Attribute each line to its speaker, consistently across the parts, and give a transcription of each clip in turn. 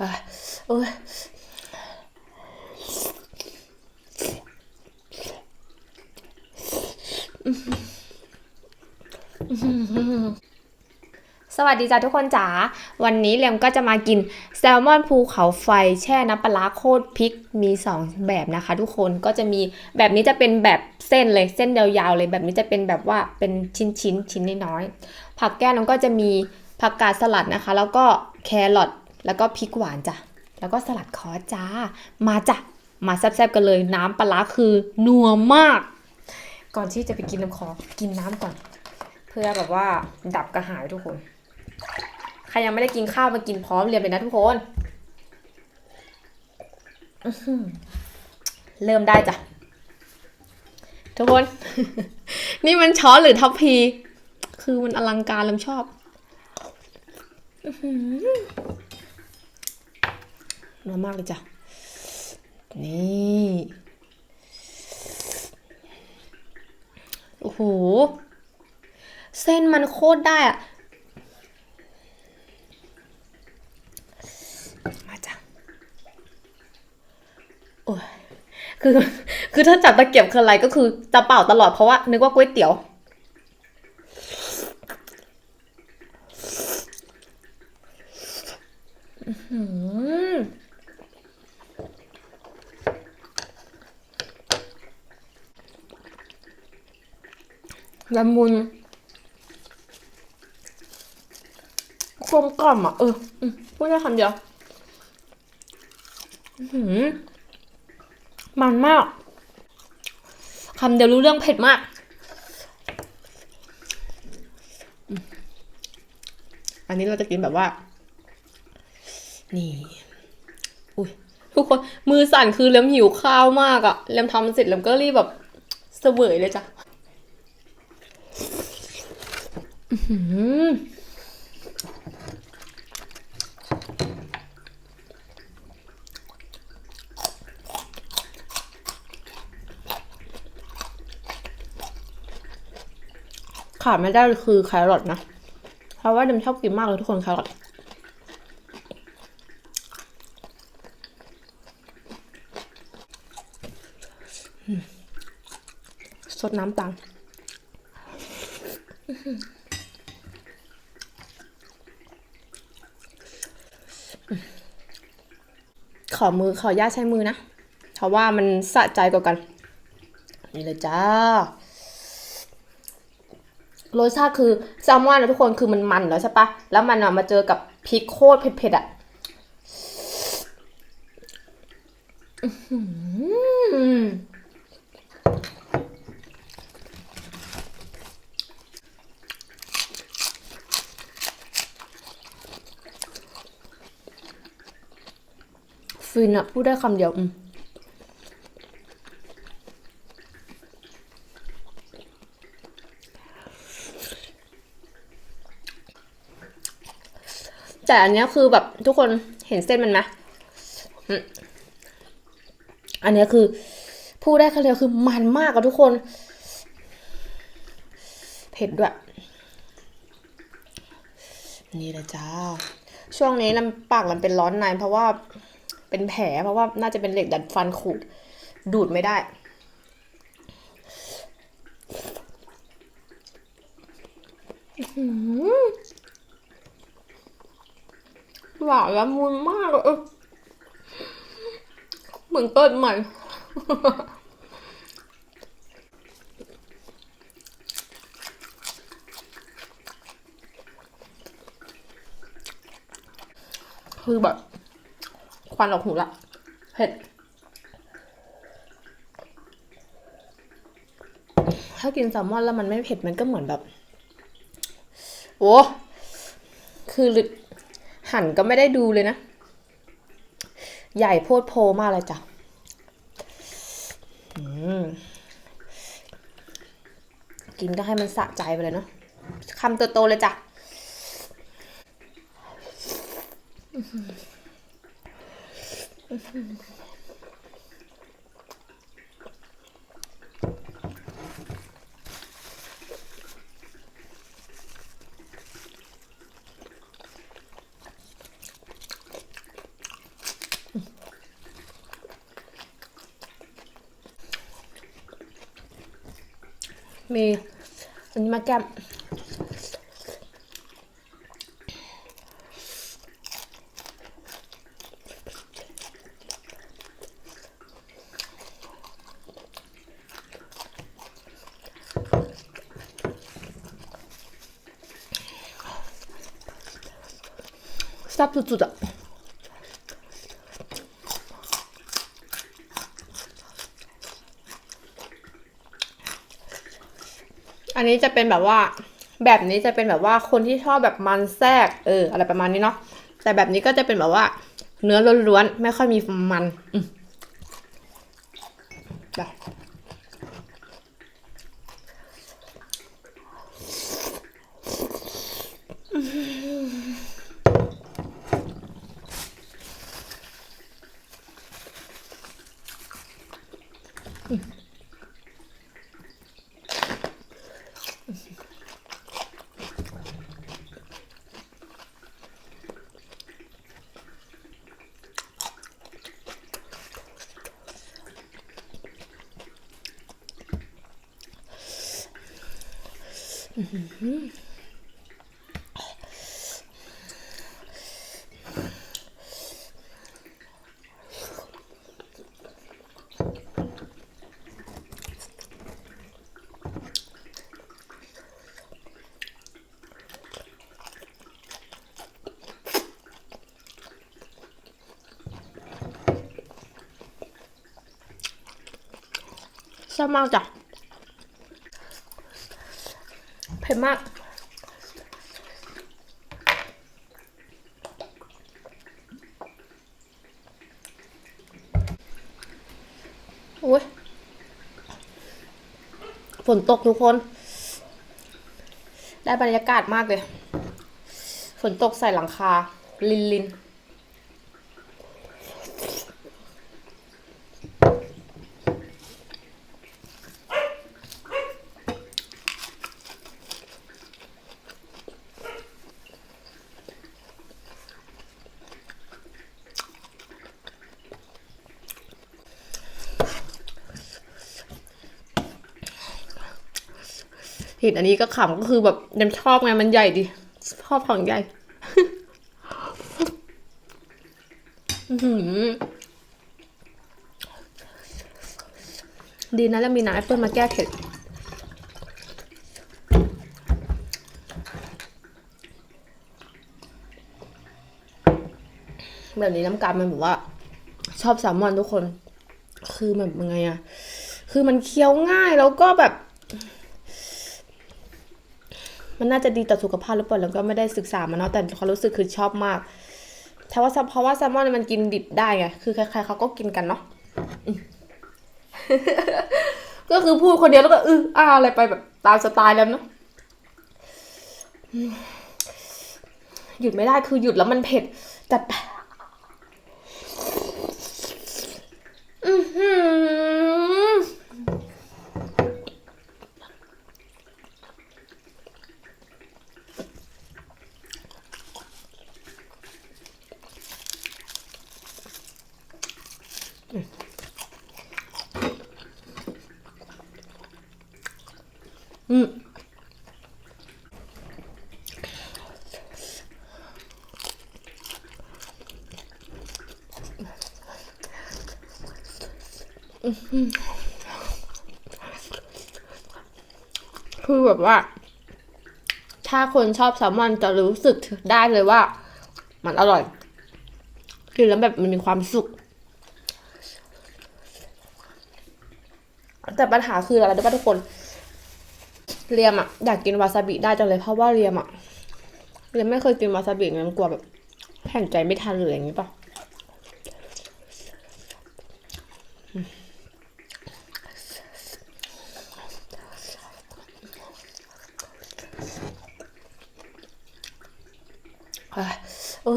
Speaker 1: เอ้ยสวัสดีจ้าทุกคนจ๋า วันนี้เลียมก็จะมากินแซลมอนภูเขาไฟแช่น้ำปลาร้าโคตรพริกมี 2 แบบนะคะ ทุกคนก็จะมีแบบนี้จะเป็นแบบเส้นเลยเส้นยาวๆเลยแบบนี้จะเป็นแบบว่าเป็นชิ้นๆชิ้นน้อยๆผักแก้วน้องก็จะมีผักกาดสลัดนะคะ แล้วก็แครอท แล้วก็พริกหวานจ้ะ แล้วก็สลัดคอจ้า มาจ้ะ มาแซ่บๆกันเลย น้ำปลาคือนัวมาก ก่อนที่จะไปกินน้ำคอกินน้ำก่อน เพื่อแบบว่าดับกระหายทุกคน ใครยังไม่ได้กินข้าวมากินพร้อมเรียนเลยนะทุกคนเริ่มได้จ้ะ ทุกคน นี่มันช้อนหรือทัพพี คือมันอลังการลำชอบอื้อหือ นัวมากเลยจ้ะ นี่โอ้โห เส้นมันโคตรได้อะมาจ้ะ โอ้ยคือ คือถ้าจับตะเกียบคืออะไรก็คือจะเป่าตลอดเพราะว่า นึกว่าก๋วยเตี๋ยวอื้อหื ละมุนกลมกล่อมอะ เอออืมพูดได้คำเดียวอื้อหือมันมากคำเดียวรู้เรื่องเผ็ดมากอืมอันนี้เราจะกินแบบว่า นี่ อุ้ยทุกคน มือสั่นคือเล็มหิวข้าวมากอะเล็มทำเสร็จเล็มก็รีบแบบเสวยเลยจ้ะ อื้อหือ ขาดไม่ได้คือแครอทนะ เพราะว่าเดมชอบกินมากเลยทุกคนแครอทสดน้ำตาล ขอมือขออนุญาตใช้มือนะเพราะว่ามันสะใจกว่ากัน นี่เลยจ้ารสชาติคือแซลมอนนะทุกคนคือมันมันแล้วใช่ปะแล้วมันอะมาเจอกับพริกโคตรเผ็ดๆอะอื ฟินอะพูดได้คำเดียวอืมแต่อันเนี้ยคือแบบทุกคนเห็นเส้นมันไหมอันเนี้ยคือพูดได้คำเดียวคือมันมากอะทุกคน เผ็ดด้วย นี่แหละจ้า ช่วงนี้ลำปากมันเป็นร้อนในเพราะว่า เป็นแผลเพราะว่าน่าจะเป็นเหล็กดัดฟันขูดดูดไม่ได้ หวานละมุนมากเออเหมือนเกิดใหม่คือแบบ วันออกหูละเผ็ดถ้ากินแซลมอนแล้วมันไม่เผ็ดมันก็เหมือนแบบ โอ้คือหั่นก็ไม่ได้ดูเลยนะ ใหญ่โพดโพมากเลยจ้ะกินก็ให้มันสะใจไปเลยเนาะคำโตๆเลยจ้ะ มีอันนี้มาแก้ ซ่บสุดๆอะอันนี้จะเป็นแบบว่า แบบนี้จะเป็นแบบว่าคนที่ชอบแบบมันแทรกเออ อะไรประมาณนี้เนาะแต่แบบนี้ก็จะเป็นแบบว่า เนื้อล้วนๆไม่ค่อยมีมัน อืมไปชอบ มากจ้ะเผ็ดมากโอ้ยฝนตกทุกคน ได้บรรยากาศมากเลย ฝนตกใส่หลังคา ลินลิน เห็นอันนี้ก็ขำก็คือแบบยังชอบไงมันใหญ่ดิชอบของใหญ่ดีนะแล้วมีน้ำแอปเปิลมาแก้เผ็ดแบบนี้น้ำกามันแบบว่า ชอบแซลมอนทุกคน คือแบบยังไงอะคือมันเคี้ยวง่ายแล้วก็แบบ มันน่าจะดีต่อสุขภาพหรือเปล่าแล้วก็ไม่ได้ศึกษามาเนาะแต่ความรู้สึกคือชอบมากแต่ว่าเพราะว่าแซลมอนมันกินดิบได้ไงคือใครๆเขาก็กินกันเนาะก็คือพูดคนเดียวแล้วก็อืออ้าอะไรไปแบบตามสไตล์แล้วเนาะหยุดไม่ได้คือหยุดแล้วมันเผ็ดจัดไป คือแบบว่า ถ้าคนชอบแซลมอนจะรู้สึกได้เลยว่า มันอร่อยกินแล้วแบบมันมีความสุข แต่ปัญหาคืออะไรรู้ป่ะทุกคน เรียมอะอยากกินวาซาบิได้จังเลยเพราะว่าเรียมอะเรียมไม่เคยกินวาซาบิไงมันกลัวแบบแข่งใจไม่ทันหรืออย่างนี้ป่ะเอ้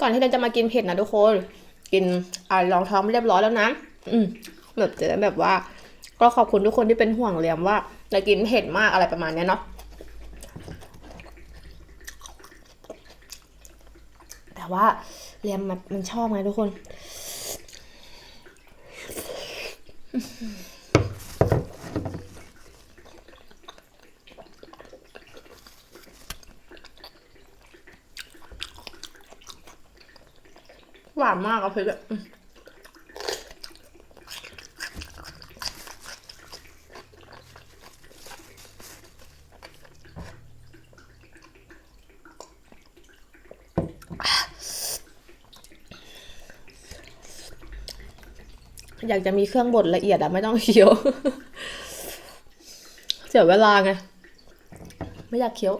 Speaker 1: ก่อนที่เราจะมากินเผ็ดนะทุกคน กินอ่ารองท้องเรียบร้อยแล้วนะ อืมแบบจะได้แบบว่า ก็ขอบคุณทุกคนที่เป็นห่วงเรียมว่าเรากินเผ็ดมากอะไรประมาณเนี้ยเนาะแต่ว่าเรียมมันมันชอบไงทุกคน หวานมากอะเผ็ดอะอยากจะมีเครื่องบดละเอียดอะไม่ต้องเคี้ยว เสียเวลาไง ไม่อยากเคี้ยว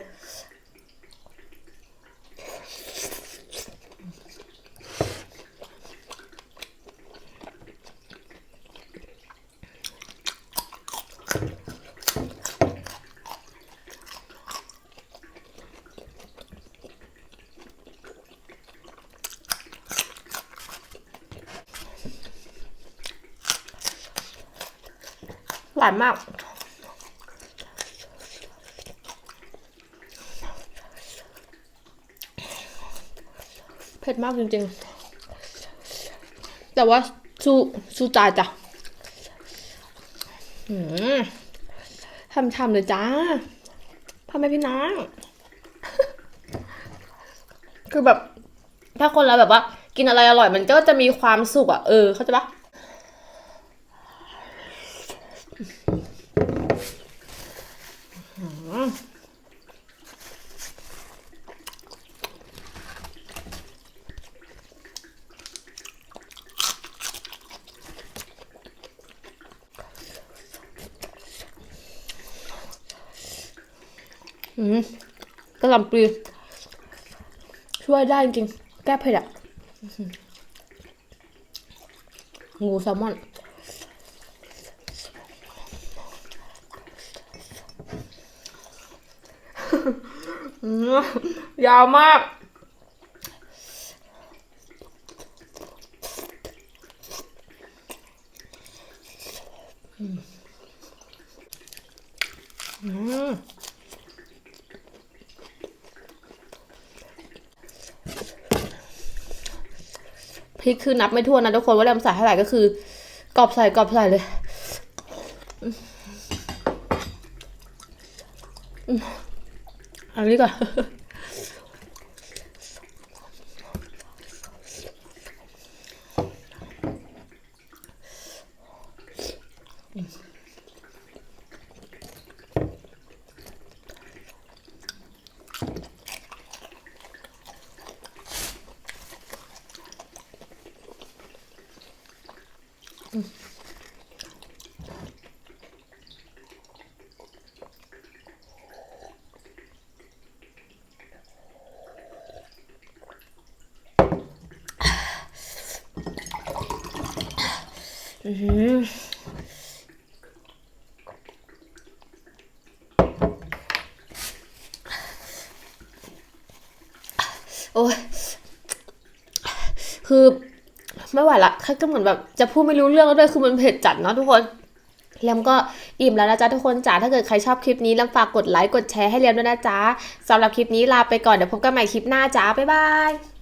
Speaker 1: หวานมาก เผ็ดมากจริงๆ แต่ว่าสู้สู้ตายจ้ะทำทำเลยจ้าพ่อแม่พี่น้อง คือแบบ ถ้าคนเราแบบว่า กินอะไรอร่อยมันก็จะมีความสุขอะ เออ เข้าใจปะ อืมกระหล่ำปลีช่วยได้จริง แก้เผ็ดอะงูแซลมอน ยาวมาก อืมพริกคือนับไม่ถ้วนนะทุกคนว่าแรมใส่เท่าไหร่ก็คือกรอบใส่กรอบใส่เลยอืม อันนี้ อือโอ้ยคือไม่ไหวละแค่ก็เหมือนแบบจะพูดไม่รู้เรื่องแล้วด้วยคือมันเผ็ดจัดเนาะทุกคนเลียมก็อิ่มแล้วนะจ๊ะทุกคนจ๋าถ้าเกิดใครชอบคลิปนี้แล้วฝากกดไลค์กดแชร์ให้เลียมด้วยนะจ๊ะสำหรับคลิปนี้ลาไปก่อนเดี๋ยวพบกันใหม่คลิปหน้าจ้าบ๊ายบาย